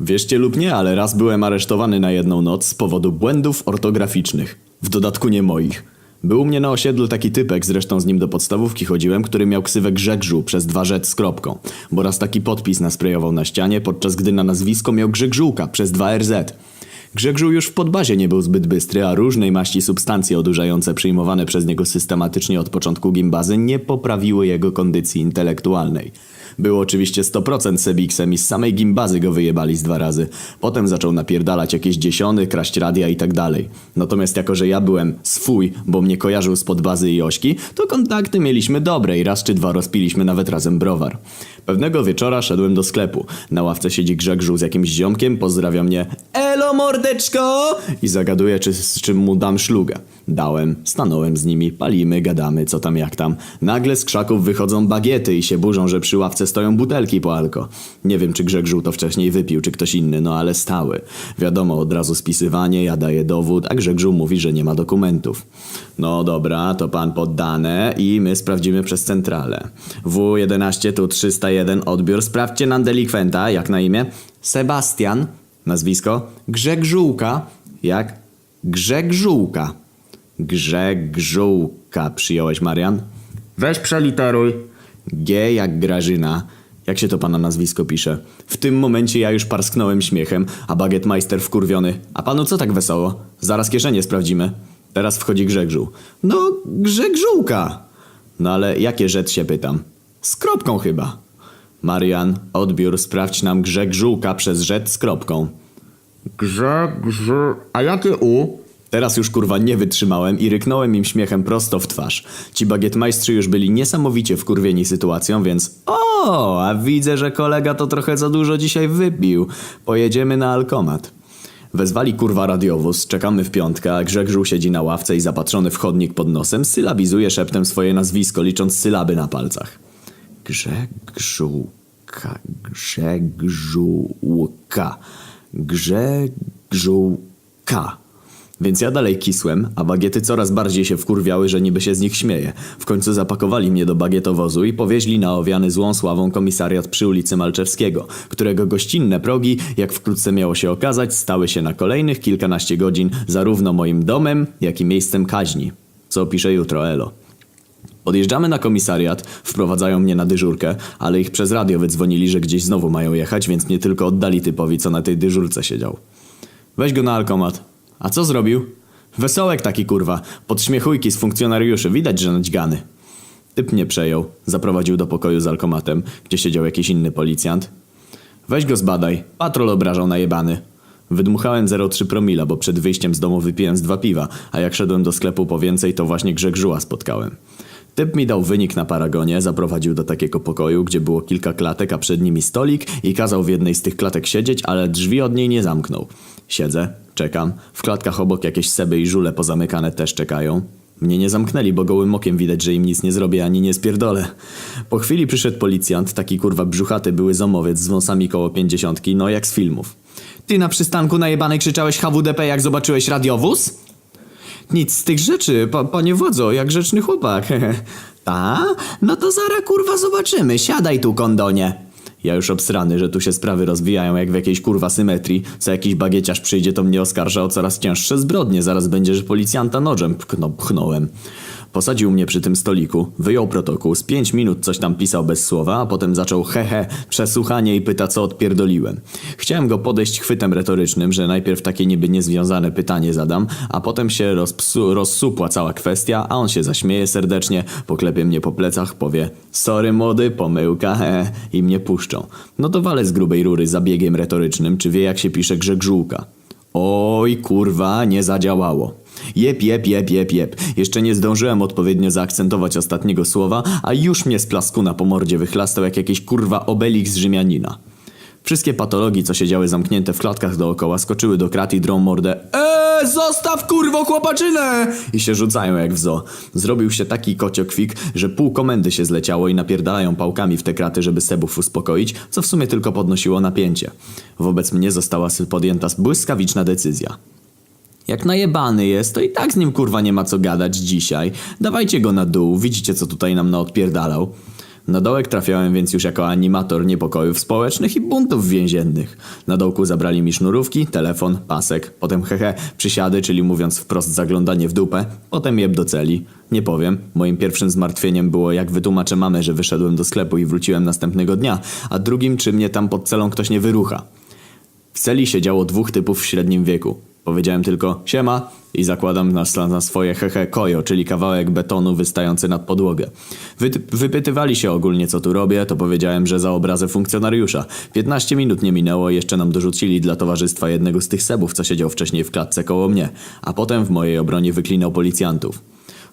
Wierzcie lub nie, ale raz byłem aresztowany na jedną noc z powodu błędów ortograficznych. W dodatku nie moich. Był u mnie na osiedlu taki typek, zresztą z nim do podstawówki chodziłem, który miał ksywę Grzegżu przez dwa rzet z kropką. Bo raz taki podpis nasprejował na ścianie, podczas gdy na nazwisko miał Grzegżółka przez dwa RZ. Grzegżu już w podbazie nie był zbyt bystry, a różnej maści substancje odurzające przyjmowane przez niego systematycznie od początku gimbazy nie poprawiły jego kondycji intelektualnej. Był oczywiście 100% sebiksem i z samej gimbazy go wyjebali z dwa razy. Potem zaczął napierdalać jakieś dziesiony, kraść radia i tak dalej. Natomiast jako, że ja byłem swój, bo mnie kojarzył z podbazy i ośki, to kontakty mieliśmy dobre i raz czy dwa rozpiliśmy nawet razem browar. Pewnego wieczora szedłem do sklepu. Na ławce siedzi Grzegżu z jakimś ziomkiem, pozdrawia mnie Elo mordeczko! I zagaduje, czy, z czym mu dam szlugę. Dałem, stanąłem z nimi, palimy, gadamy, co tam jak tam. Nagle z krzaków wychodzą bagiety i się burzą, że przy ławce stoją butelki po alko. Nie wiem, czy Grzegżu to wcześniej wypił, czy ktoś inny, no ale stały. Wiadomo, od razu spisywanie, ja daję dowód, a Grzegżu mówi, że nie ma dokumentów. No dobra, to pan poddane i my sprawdzimy przez centralę. W11 tu 301 odbiór, sprawdźcie nam delikwenta, jak na imię? Sebastian. Nazwisko? Grzegżółka. Jak? Grzegżółka. Grzegżółka, przyjąłeś Marian? Weź przeliteruj. G jak Grażyna. Jak się to pana nazwisko pisze? W tym momencie ja już parsknąłem śmiechem, a bagietmeister wkurwiony. A panu co tak wesoło? Zaraz kieszenie sprawdzimy. Teraz wchodzi Grzegżu. No, Grzegżółka. No ale jakie rzecz się pytam? Z kropką chyba. Marian, odbiór, sprawdź nam Grzegżółka przez rzecz z kropką. Grze, grze... A jakie U? Teraz już kurwa nie wytrzymałem i ryknąłem im śmiechem prosto w twarz. Ci bagietmajstrzy już byli niesamowicie wkurwieni sytuacją, więc o, a widzę, że kolega to trochę za dużo dzisiaj wypił. Pojedziemy na alkomat. Wezwali kurwa radiowóz, czekamy w piątkę, a Grzegżu siedzi na ławce i zapatrzony w chodnik pod nosem sylabizuje szeptem swoje nazwisko, licząc sylaby na palcach. Grzegżółka, Grzegżółka, Grzegżółka. Więc ja dalej kisłem, a bagiety coraz bardziej się wkurwiały, że niby się z nich śmieje. W końcu zapakowali mnie do bagietowozu i powieźli na owiany złą sławą komisariat przy ulicy Malczewskiego, którego gościnne progi, jak wkrótce miało się okazać, stały się na kolejnych kilkanaście godzin zarówno moim domem, jak i miejscem kaźni. Co opiszę jutro, elo. Odjeżdżamy na komisariat, wprowadzają mnie na dyżurkę, ale ich przez radio wydzwonili, że gdzieś znowu mają jechać, więc mnie tylko oddali typowi, co na tej dyżurce siedział. Weź go na alkomat. A co zrobił? Wesołek taki kurwa. Podśmiechujki z funkcjonariuszy. Widać, że naćgany. Typ mnie przejął. Zaprowadził do pokoju z alkomatem, gdzie siedział jakiś inny policjant. Weź go zbadaj. Patrol obrażał najebany. Wydmuchałem 0,3 promila, bo przed wyjściem z domu wypiłem z dwa piwa, a jak szedłem do sklepu po więcej, to właśnie Grzegżuła spotkałem. Typ mi dał wynik na paragonie, zaprowadził do takiego pokoju, gdzie było kilka klatek, a przed nimi stolik i kazał w jednej z tych klatek siedzieć, ale drzwi od niej nie zamknął. Siedzę, czekam. W klatkach obok jakieś seby i żule pozamykane też czekają. Mnie nie zamknęli, bo gołym okiem widać, że im nic nie zrobię ani nie spierdolę. Po chwili przyszedł policjant, taki kurwa brzuchaty były zomowiec z wąsami koło pięćdziesiątki, no jak z filmów. Ty na przystanku najebanej krzyczałeś HWDP jak zobaczyłeś radiowóz? Nic z tych rzeczy, pa, panie wodzo, jak grzeczny chłopak. Ta? No to zara kurwa zobaczymy, siadaj tu kondonie. Ja już obsrany, że tu się sprawy rozwijają jak w jakiejś kurwa symetrii. Co jakiś bagieciarz przyjdzie, to mnie oskarża o coraz cięższe zbrodnie. Zaraz będzie, że policjanta nożem pchno, pchnąłem. Posadził mnie przy tym stoliku, wyjął protokół, z pięć minut coś tam pisał bez słowa, a potem zaczął hehe, przesłuchanie i pyta co odpierdoliłem. Chciałem go podejść chwytem retorycznym, że najpierw takie niby niezwiązane pytanie zadam, a potem się rozpsu, rozsupła cała kwestia, a on się zaśmieje serdecznie, poklepie mnie po plecach, powie sorry młody, pomyłka, he, i mnie puszczą. No to walę z grubej rury zabiegiem retorycznym, czy wie jak się pisze grzegżółka. Oj, kurwa, nie zadziałało. Jep, jep, jep, jep, jep. Jeszcze nie zdążyłem odpowiednio zaakcentować ostatniego słowa, a już mnie z plaskuna po mordzie wychlastał jak jakiś kurwa obelik z Rzymianina. Wszystkie patologii, co siedziały zamknięte w klatkach dookoła, skoczyły do krat i drą mordę Eee, zostaw kurwo chłopaczynę! I się rzucają jak w. Zrobił się taki kociokwik, że pół komendy się zleciało i napierdalają pałkami w te kraty, żeby sebów uspokoić, co w sumie tylko podnosiło napięcie. Wobec mnie została podjęta błyskawiczna decyzja. Jak najebany jest, to i tak z nim kurwa nie ma co gadać dzisiaj. Dawajcie go na dół, widzicie co tutaj nam naodpierdalał. Na dołek trafiałem więc już jako animator niepokojów społecznych i buntów więziennych. Na dołku zabrali mi sznurówki, telefon, pasek, potem hehe, przysiady, czyli mówiąc wprost zaglądanie w dupę, potem jeb do celi. Nie powiem, moim pierwszym zmartwieniem było jak wytłumaczę mamę, że wyszedłem do sklepu i wróciłem następnego dnia, a drugim czy mnie tam pod celą ktoś nie wyrucha. W celi siedziało dwóch typów w średnim wieku. Powiedziałem tylko siema i zakładam na, na swoje hehe kojo, czyli kawałek betonu wystający nad podłogę. Wy, wypytywali się ogólnie co tu robię, to powiedziałem, że za obrazę funkcjonariusza. 15 minut nie minęło, jeszcze nam dorzucili dla towarzystwa jednego z tych sebów, co siedział wcześniej w klatce koło mnie, a potem w mojej obronie wyklinał policjantów.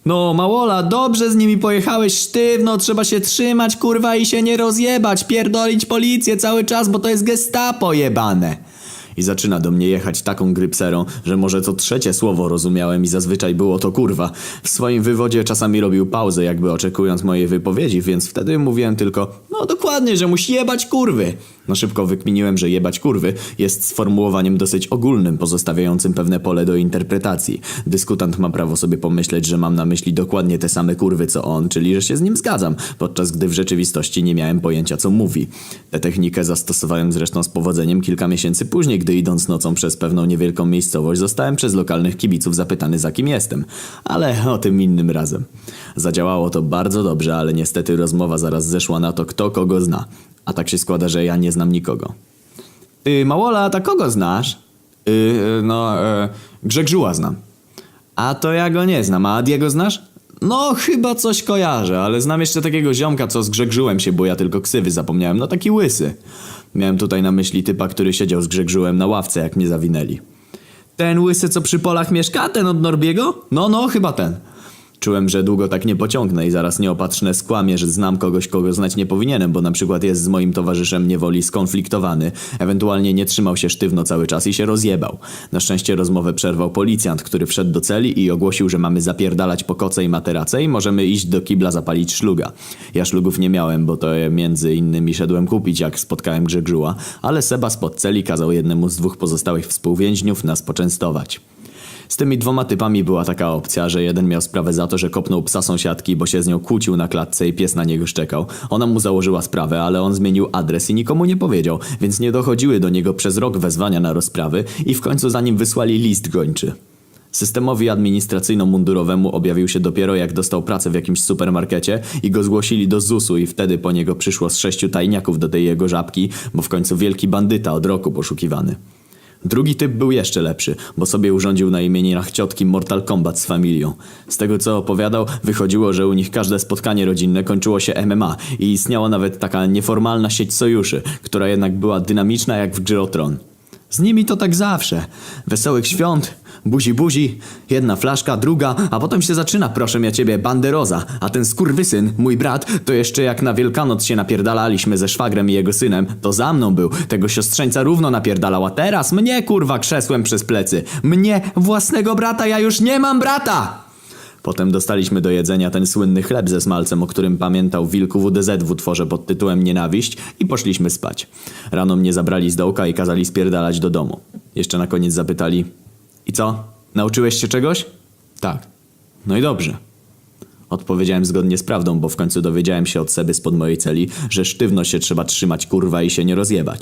No, Małola, dobrze z nimi pojechałeś sztywno, trzeba się trzymać, kurwa, i się nie rozjebać, pierdolić policję cały czas, bo to jest gestapo jebane. I zaczyna do mnie jechać taką grypserą, że może co trzecie słowo rozumiałem i zazwyczaj było to kurwa. W swoim wywodzie czasami robił pauzę, jakby oczekując mojej wypowiedzi, więc wtedy mówiłem tylko, no dokładnie, że musi jebać kurwy. No szybko wykminiłem, że jebać kurwy jest sformułowaniem dosyć ogólnym, pozostawiającym pewne pole do interpretacji. Dyskutant ma prawo sobie pomyśleć, że mam na myśli dokładnie te same kurwy co on, czyli że się z nim zgadzam, podczas gdy w rzeczywistości nie miałem pojęcia co mówi. Tę technikę zastosowałem zresztą z powodzeniem kilka miesięcy później, gdy idąc nocą przez pewną niewielką miejscowość zostałem przez lokalnych kibiców zapytany za kim jestem. Ale o tym innym razem. Zadziałało to bardzo dobrze, ale niestety rozmowa zaraz zeszła na to kto kogo zna. A tak się składa, że ja nie znam nikogo. Ty, Małola, ta kogo znasz? Yy, no, yy, Grzegżuła znam. A to ja go nie znam, a Diego znasz? No, chyba coś kojarzę, ale znam jeszcze takiego ziomka, co z Grzegżułem się, bo ja tylko ksywy zapomniałem. No taki łysy. Miałem tutaj na myśli typa, który siedział z Grzegżułem na ławce, jak mnie zawinęli. Ten łysy, co przy polach mieszka? Ten od Norbiego? No, no, chyba ten. Czułem, że długo tak nie pociągnę i zaraz nieopatrzne skłamie, że znam kogoś, kogo znać nie powinienem, bo na przykład jest z moim towarzyszem niewoli skonfliktowany, ewentualnie nie trzymał się sztywno cały czas i się rozjebał. Na szczęście rozmowę przerwał policjant, który wszedł do celi i ogłosił, że mamy zapierdalać po koce i materace i możemy iść do kibla zapalić szluga. Ja szlugów nie miałem, bo to między innymi szedłem kupić, jak spotkałem Grzegżuła, ale Seba spod celi kazał jednemu z dwóch pozostałych współwięźniów nas poczęstować. Z tymi dwoma typami była taka opcja, że jeden miał sprawę za to, że kopnął psa sąsiadki, bo się z nią kłócił na klatce i pies na niego szczekał. Ona mu założyła sprawę, ale on zmienił adres i nikomu nie powiedział, więc nie dochodziły do niego przez rok wezwania na rozprawy i w końcu za nim wysłali list gończy. Systemowi administracyjno-mundurowemu objawił się dopiero jak dostał pracę w jakimś supermarkecie i go zgłosili do ZUS-u i wtedy po niego przyszło z sześciu tajniaków do tej jego żabki, bo w końcu wielki bandyta od roku poszukiwany. Drugi typ był jeszcze lepszy, bo sobie urządził na imieninach ciotki Mortal Kombat z familią. Z tego co opowiadał, wychodziło, że u nich każde spotkanie rodzinne kończyło się MMA i istniała nawet taka nieformalna sieć sojuszy, która jednak była dynamiczna jak w grze o Tron. Z nimi to tak zawsze. Wesołych świąt, buzi buzi, jedna flaszka, druga, a potem się zaczyna, proszę ja ciebie, banderoza. A ten skurwysyn, mój brat, to jeszcze jak na Wielkanoc się napierdalaliśmy ze szwagrem i jego synem, to za mną był. Tego siostrzeńca równo napierdalał, a teraz mnie kurwa krzesłem przez plecy. Mnie, własnego brata, ja już nie mam brata! Potem dostaliśmy do jedzenia ten słynny chleb ze smalcem, o którym pamiętał Wilku WDZ w utworze pod tytułem Nienawiść i poszliśmy spać. Rano mnie zabrali z dołka i kazali spierdalać do domu. Jeszcze na koniec zapytali I co? Nauczyłeś się czegoś? Tak. No i dobrze. Odpowiedziałem zgodnie z prawdą, bo w końcu dowiedziałem się od Seby spod mojej celi, że sztywno się trzeba trzymać kurwa i się nie rozjebać.